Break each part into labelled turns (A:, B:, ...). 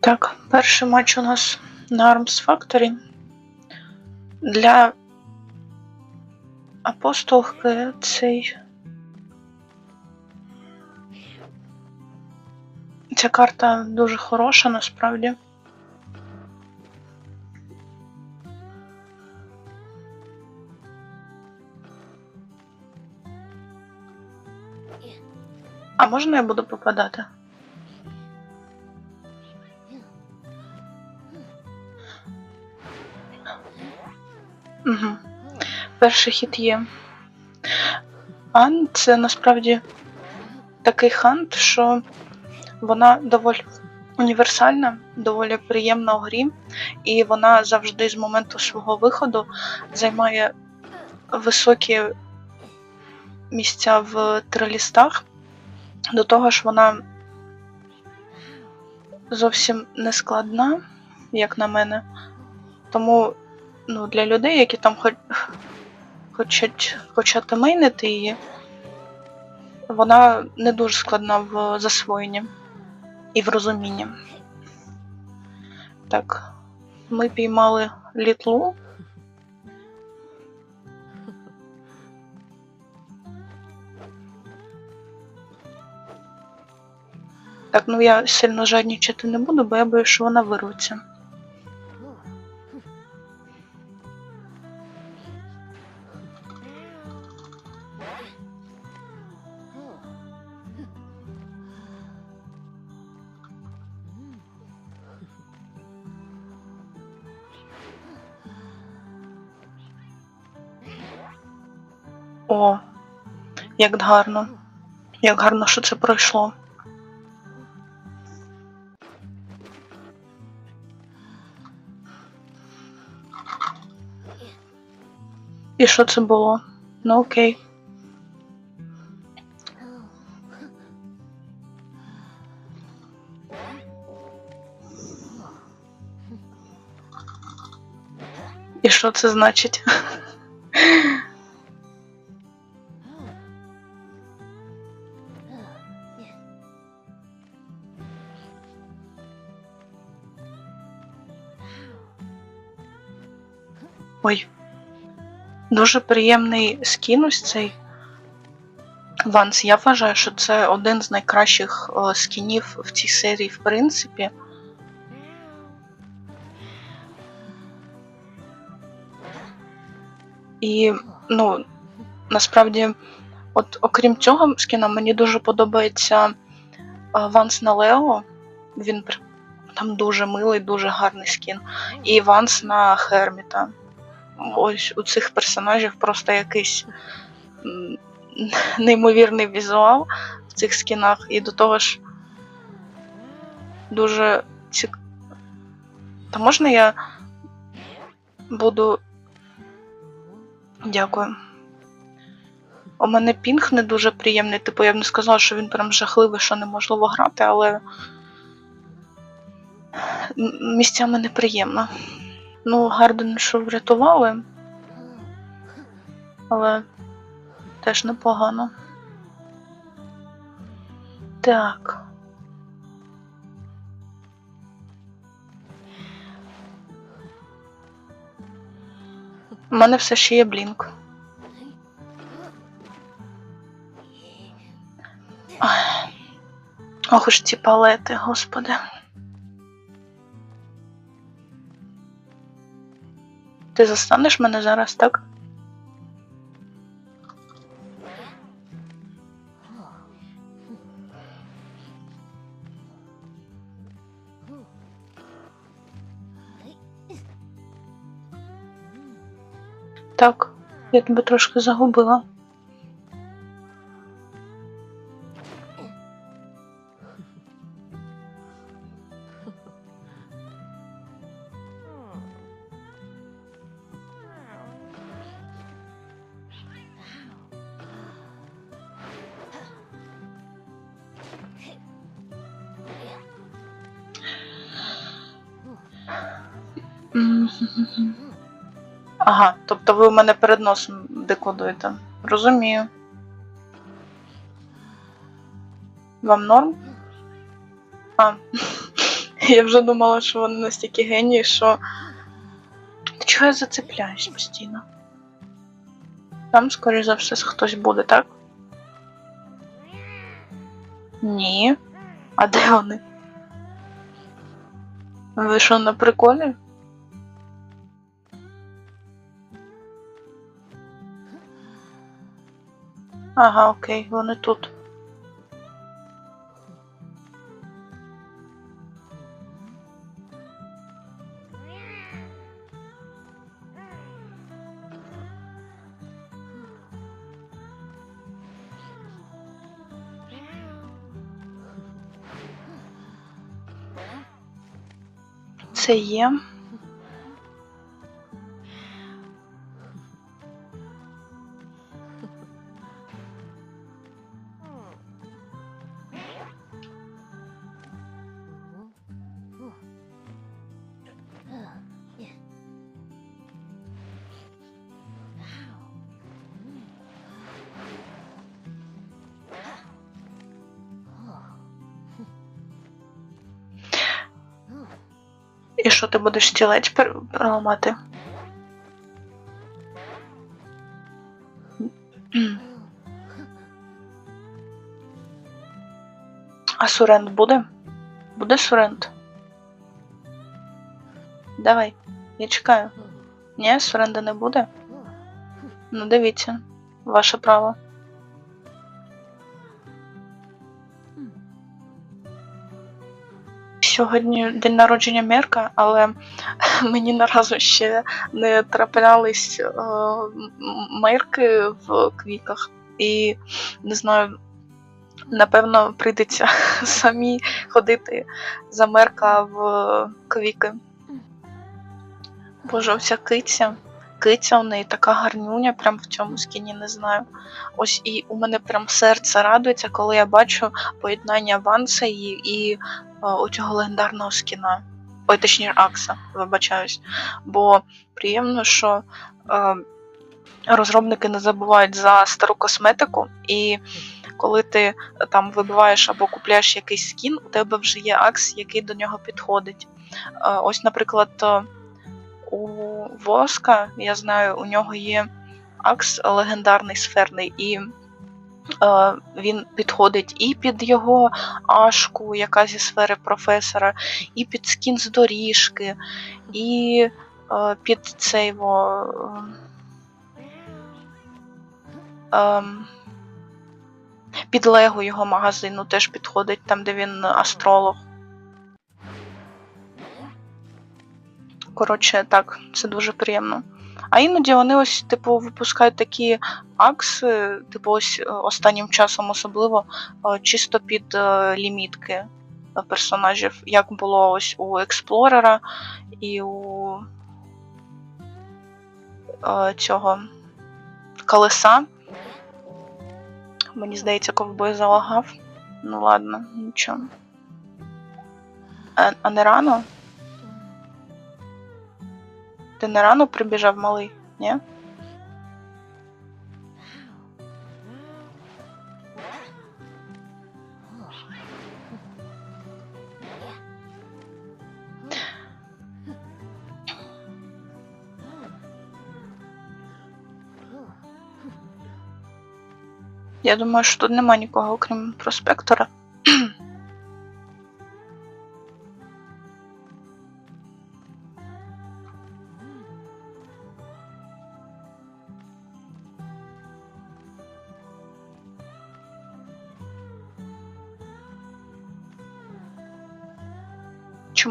A: Так, перший матч у нас на Arms Factory. Для апостолки цей. Ця карта дуже хороша насправді. А можна я буду попадати? Угу. Перший хід є. Ан це насправді такий хант, що вона доволі універсальна, доволі приємна у грі, і вона завжди з моменту свого виходу займає високі місця в трилістах. До того ж, вона зовсім не складна, як на мене. Тому ну, для людей, які там хоч, хочуть почати мейнити її, вона не дуже складна в засвоєнні і в розумінні. Так, ми піймали літлу. Так, ну я сильно жаднічати не буду, бо я боюсь, що вона вирветься. О, як гарно. Як гарно, що це пройшло. І що це було? Ну окей. І що це значить? Ой. Дуже приємний скін ось цей. Ванс, я вважаю, що це один з найкращих е, скінів в цій серії, в принципі. І, ну, насправді, от окрім цього скіна, мені дуже подобається е, Ванс на Лео. Він там дуже милий, дуже гарний скін. І Ванс на Херміта ось у цих персонажів просто якийсь неймовірний візуал в цих скінах, і до того ж дуже цік... Та можна я буду. Дякую. У мене пінг не дуже приємний, типу я б не сказала, що він прям жахливий, що неможливо грати, але місцями неприємно. Ну, Гарден, що врятували, але теж непогано. Так. У мене все ще є блінк. Ох уж ці палети, господи. Ти застанеш мене зараз, так? Так, я тебе трошки загубила. Тобто ви у мене перед носом декодуєте. Розумію. Вам норм? А. Я вже думала, що вони настільки генії, що. Чого я зацепляюсь постійно? Там, скоріш за все, хтось буде, так? Ні. А де вони? Ви що, на приколі? Ага, окей, вони тут. Це є. І що ти будеш стілець переламати? А сурент буде? Буде сурент? Давай, я чекаю. Ні, суренда не буде? Ну дивіться, ваше право. Сьогодні день народження Мерка, але мені наразі ще не траплялись е, мерки в квіках. І не знаю, напевно, прийдеться самі ходити за мерка в квіки. Боже, оця киця. Киця у неї така гарнюня, прям в цьому скіні не знаю. Ось і у мене прям серце радується, коли я бачу поєднання Ванса і, і е, оцього легендарного скіна. Ой, точніше, Акса, вибачаюсь. Бо приємно, що е, розробники не забувають за стару косметику, і коли ти там вибиваєш або купляєш якийсь скін, у тебе вже є акс, який до нього підходить. Е, ось, наприклад, е, у Воска, я знаю, у нього є акс легендарний сферний, і він підходить і під його ашку, яка зі сфери професора, і під скін з доріжки, і е, під цей во. е, ем, під Лего його магазину теж підходить, там, де він астролог. Коротше, так, це дуже приємно. А іноді вони ось, типу, випускають такі акси, типу, ось е, останнім часом особливо е, чисто під е, лімітки персонажів, як було ось у Експлорера і у цього колеса. Мені здається, ковбой залагав. Ну ладно, нічого. А не рано? Ти не рано прибіжав малий, ні? Я думаю, що тут нема нікого, окрім проспектора.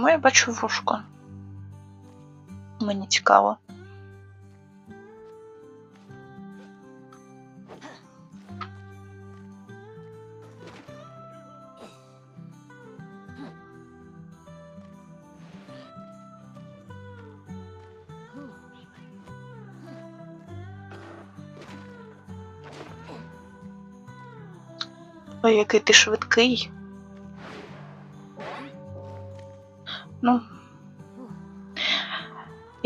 A: Чому я бачу вушко? Мені цікаво. Ой, який ти швидкий.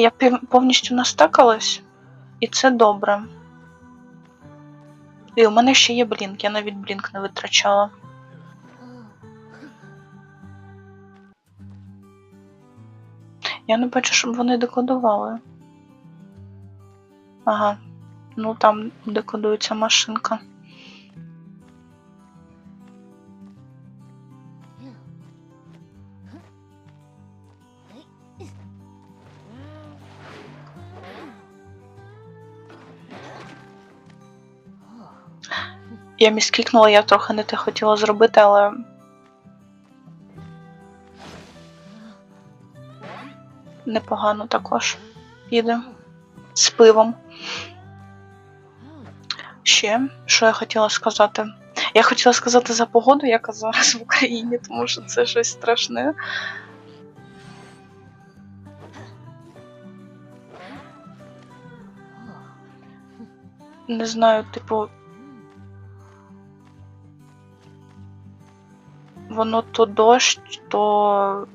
A: Я повністю настакалась, і це добре. І у мене ще є блінк, я навіть блінк не витрачала. Я не бачу, щоб вони декодували. Ага. Ну там декодується машинка. Я міскікнула, я трохи не те хотіла зробити, але. Непогано також піде з пивом. Ще, що я хотіла сказати? Я хотіла сказати за погоду, яка зараз в Україні, тому що це щось страшне. Не знаю, типу. Воно то дощ, то.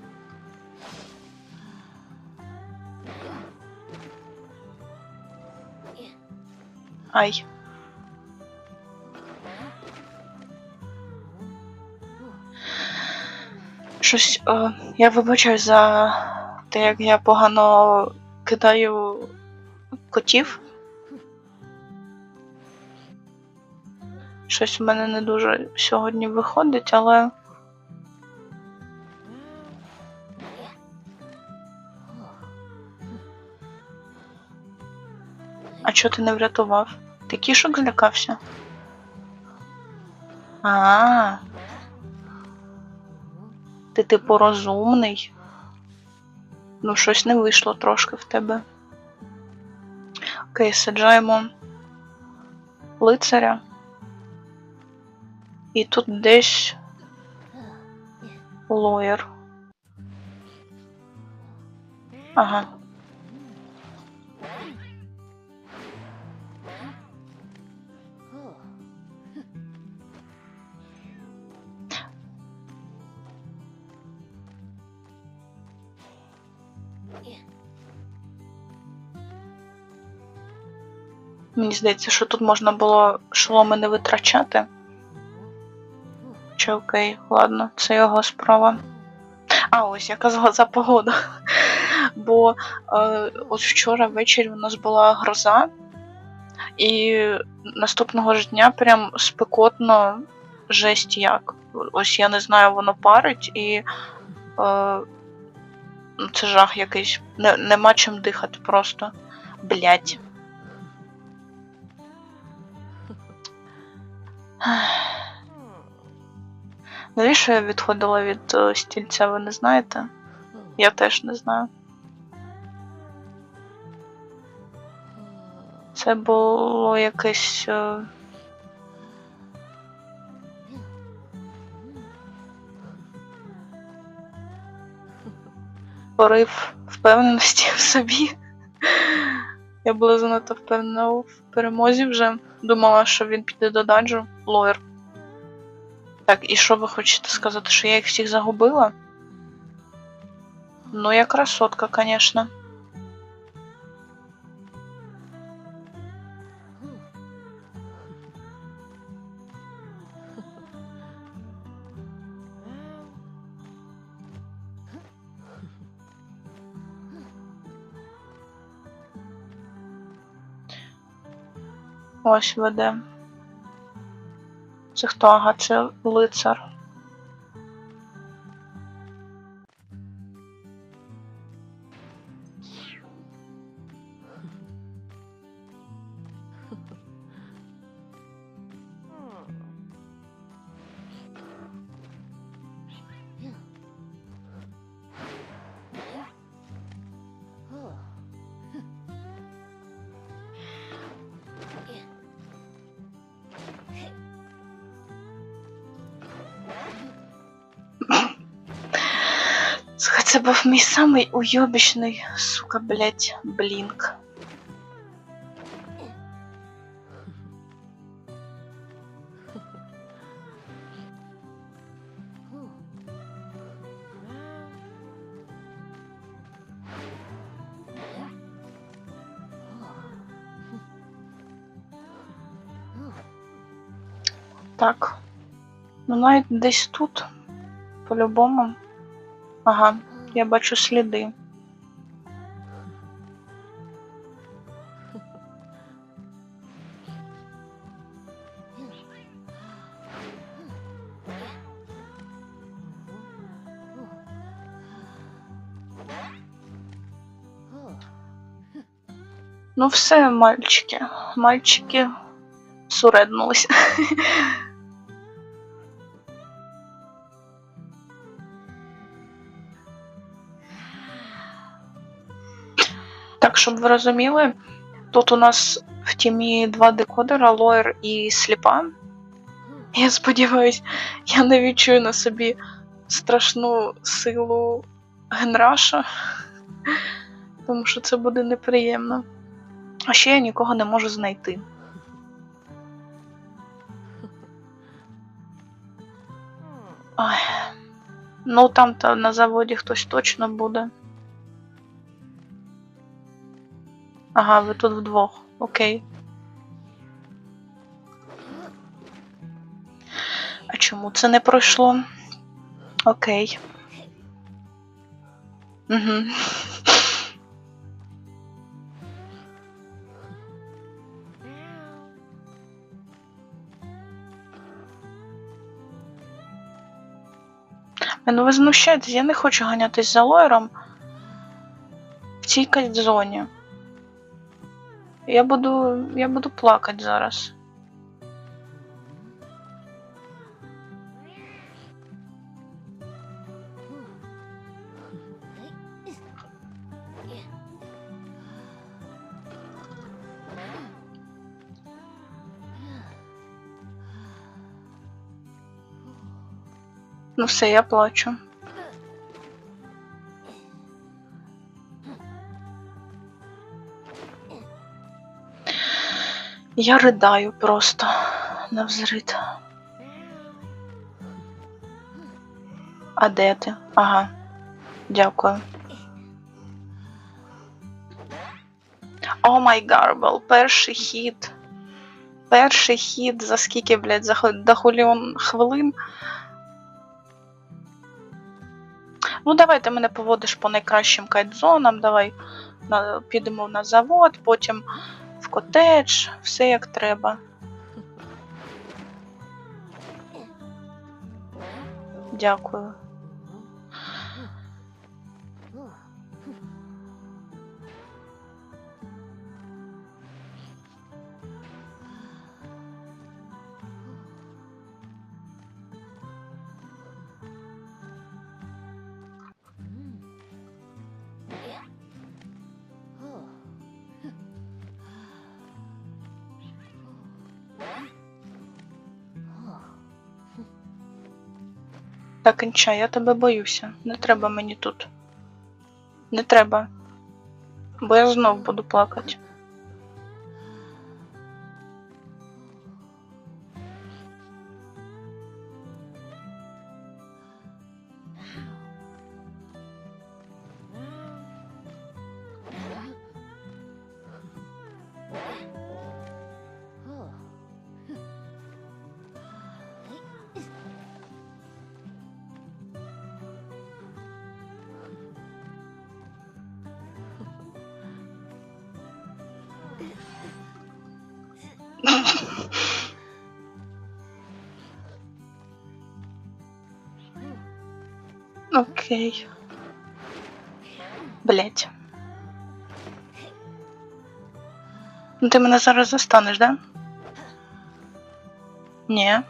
A: Ай. Щось. Е, я вибачаю за те, як я погано кидаю котів. Щось у мене не дуже сьогодні виходить, але. Чого ти не врятував? Ти кішок злякався? А. Ти типу розумний. Ну, щось не вийшло трошки в тебе. Окей, саджаємо лицаря. І тут десь лоєр. Ага. Мені здається, що тут можна було шоломи не витрачати. Чи окей, ладно, це його справа. А, ось я казала за погоду. Бо е, от вчора ввечері у нас була гроза, і наступного ж дня прям спекотно жесть як. Ось я не знаю, воно парить і е, це жах якийсь. Не, нема чим дихати просто. Блять. Навіщо я відходила від е, стільця, ви не знаєте? Я теж не знаю. Це було якесь. е, Порив впевненості в собі. Я була занадто впевнена в перемозі вже. Думала, що він піде до данжу. Лоєр. Так, і що ви хочете сказати, що я їх всіх загубила? Ну, я красотка, конечно. Ось веде. Це хто? Ага, це лицар. Був мій самий уйобічний, сука, блять, блінк. Так. Ну навіть десь тут, по-любому. Ага, Я бачу сліди. Ну все, мальчики, мальчики суреднулись. Так, щоб ви розуміли, тут у нас в тімі два декодера, лоєр і сліпа. Я сподіваюсь, я не відчую на собі страшну силу генраша, тому що це буде неприємно. А ще я нікого не можу знайти. Ой. Ну там то на заводі хтось точно буде. Ага, ви тут вдвох. Окей. А чому це не пройшло? Окей. Угу. Ну ви знущаєтесь, я не хочу ганятись за лоєром в цій кальзоні. Я буду. я буду плакати зараз. Ну все, я плачу. Я ридаю просто навзрид. А де ти? Ага. Дякую. О май гарбл, перший хід. Перший хід за скільки, блядь, за хо- до хуліон хвилин. Ну, давай ти мене поводиш по найкращим кайтзонам, давай підемо на завод, потім в котедж, все як треба. Дякую. Так, Інча, я тебе боюся. Не треба мені тут. Не треба. Бо я знов буду плакати. Окей. Блять. Ну ти мене зараз застанеш, да? Ні.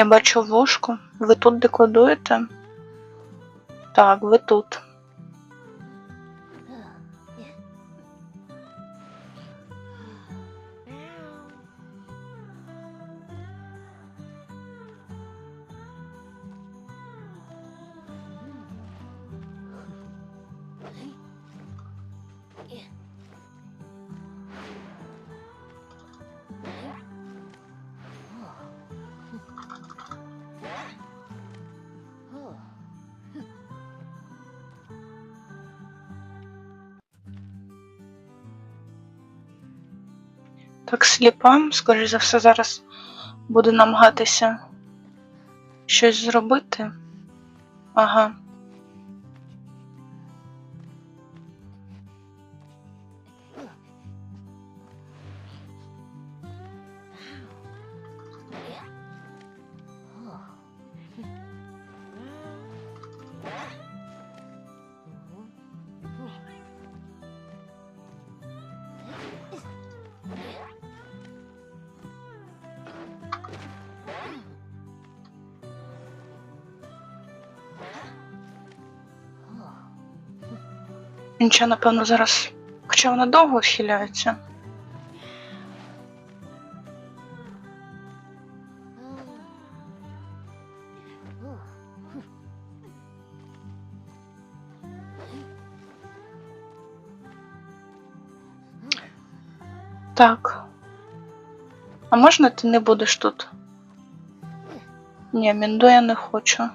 A: Я бачу вушку. Ви тут декодуєте? Так, ви тут. Так, сліпа, скоріш за все, зараз буду намагатися щось зробити. Ага. Нічого, напевно, зараз. Хоча вона довго схиляється. Так. А можна ти не будеш тут? Ні, Міндо я не хочу.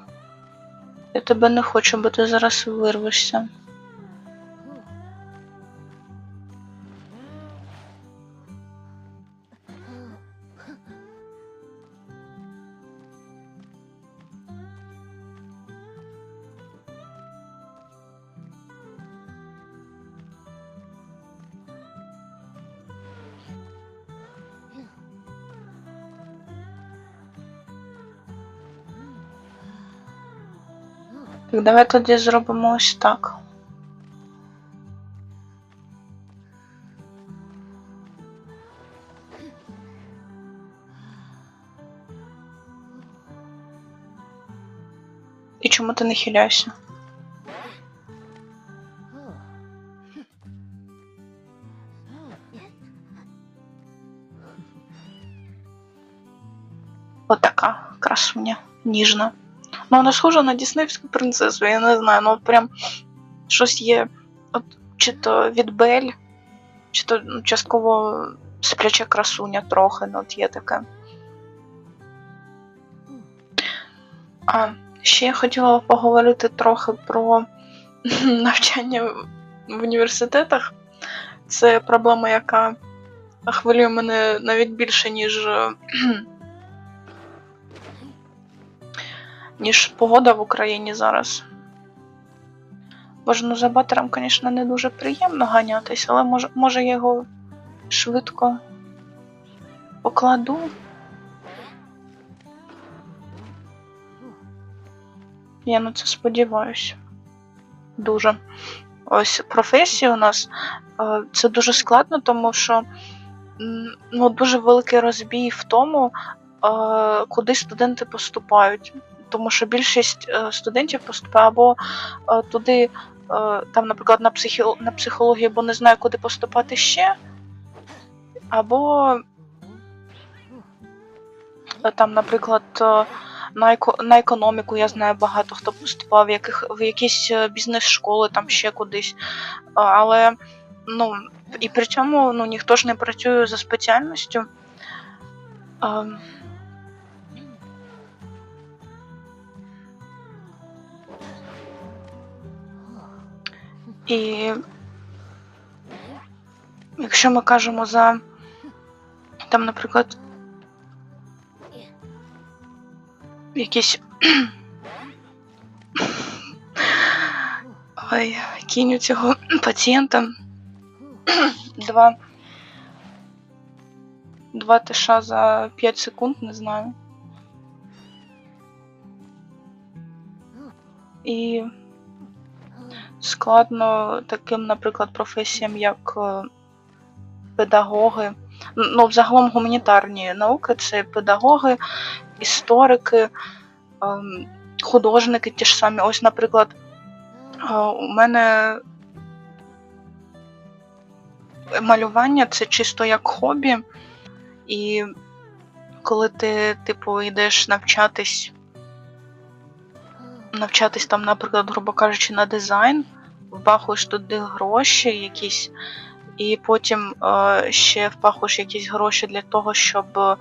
A: Я тебе не хочу, бо ти зараз вирвешся. Давай тоді зробимо ось так. І чому ти не хиляєшся? Отака красуня, ніжна. Ну, вона схожа на Діснеївську принцесу, я не знаю, ну от прям щось є. От, чи то від Бель, чи то ну, частково спляча красуня трохи, ну от є таке. А ще я хотіла поговорити трохи про навчання в- університетах. Це проблема, яка хвилює мене навіть більше, ніж ніж погода в Україні зараз. Боже, ну за батером, звісно, не дуже приємно ганятись, але може, може я його швидко покладу. Я на це сподіваюся. Дуже. Ось професія у нас е, це дуже складно, тому що ну, дуже великий розбій в тому, е, куди студенти поступають. Тому що більшість е, студентів поступає або е, туди, е, там, наприклад, на, психі... на психологію, бо не знаю, куди поступати ще, або там, наприклад, на, еко... на економіку я знаю багато хто поступав, в, яких... в якісь бізнес-школи, там ще кудись. Але ну, і при цьому ну, ніхто ж не працює за спеціальністю. І якщо ми кажемо за там, наприклад, якісь ой, кінь у цього пацієнта два два тиша за 5 секунд, не знаю. І складно таким, наприклад, професіям, як е, педагоги. Ну, взагалом гуманітарні науки це педагоги, історики, ем, художники ті ж самі. Ось, наприклад, е, у мене малювання це чисто як хобі, і коли ти, типу, йдеш навчатись навчатись там, наприклад, грубо кажучи, на дизайн, вбахуєш туди гроші якісь, і потім е, ще впахуєш якісь гроші для того, щоб е,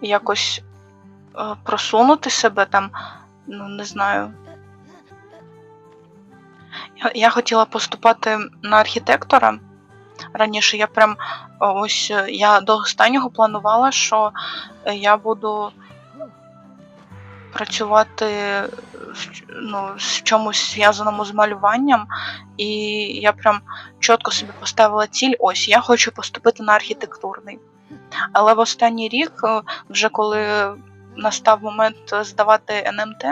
A: якось е, просунути себе там, ну не знаю. Я, хотіла поступати на архітектора. Раніше я прям ось е, я до останнього планувала, що е, я буду працювати ну, в чомусь зв'язаному з малюванням, і я прям чітко собі поставила ціль: ось я хочу поступити на архітектурний. Але в останній рік, е, вже коли настав момент здавати НМТ,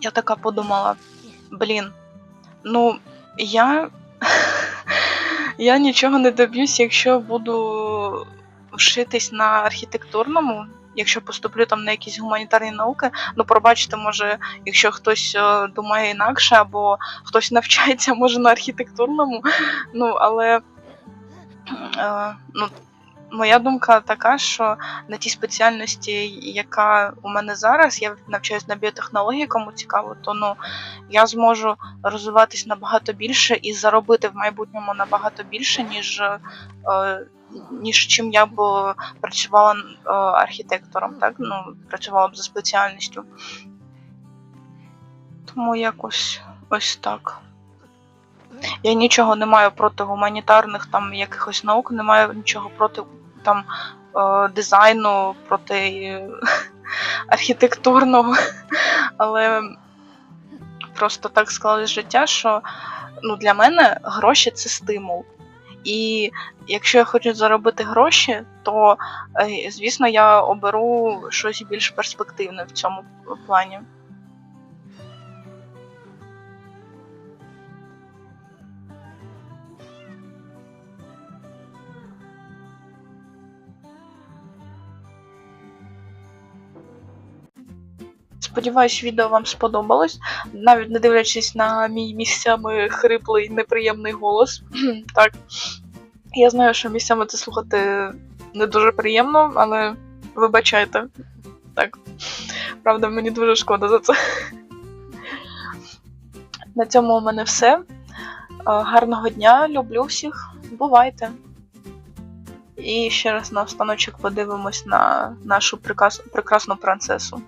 A: я така подумала: блін, ну я, я нічого не доб'юсь, якщо буду вшитись на архітектурному. Якщо поступлю там на якісь гуманітарні науки, ну пробачте, може, якщо хтось е, думає інакше, або хтось навчається, може, на архітектурному. Ну, але е, ну, моя думка така, що на тій спеціальності, яка у мене зараз, я навчаюсь на біотехнології, кому цікаво, то ну я зможу розвиватись набагато більше і заробити в майбутньому набагато більше, ніж, е, ніж чим я б е, працювала е, архітектором, так? Ну, працювала б за спеціальністю. Тому якось ось так. Я нічого не маю проти гуманітарних там якихось наук, не маю нічого проти там е, дизайну, проти архітектурного. Але просто так склалось життя, що ну, для мене гроші це стимул. І якщо я хочу заробити гроші, то е, звісно я оберу щось більш перспективне в цьому плані. Сподіваюсь, відео вам сподобалось, навіть не дивлячись на мій місцями хриплий неприємний голос. так. Я знаю, що місцями це слухати не дуже приємно, але вибачайте. Так. Правда, мені дуже шкода за це. На цьому у мене все. Е, Гарного дня, люблю всіх. Бувайте! І ще раз на останочок подивимось на нашу прекрасну принцесу.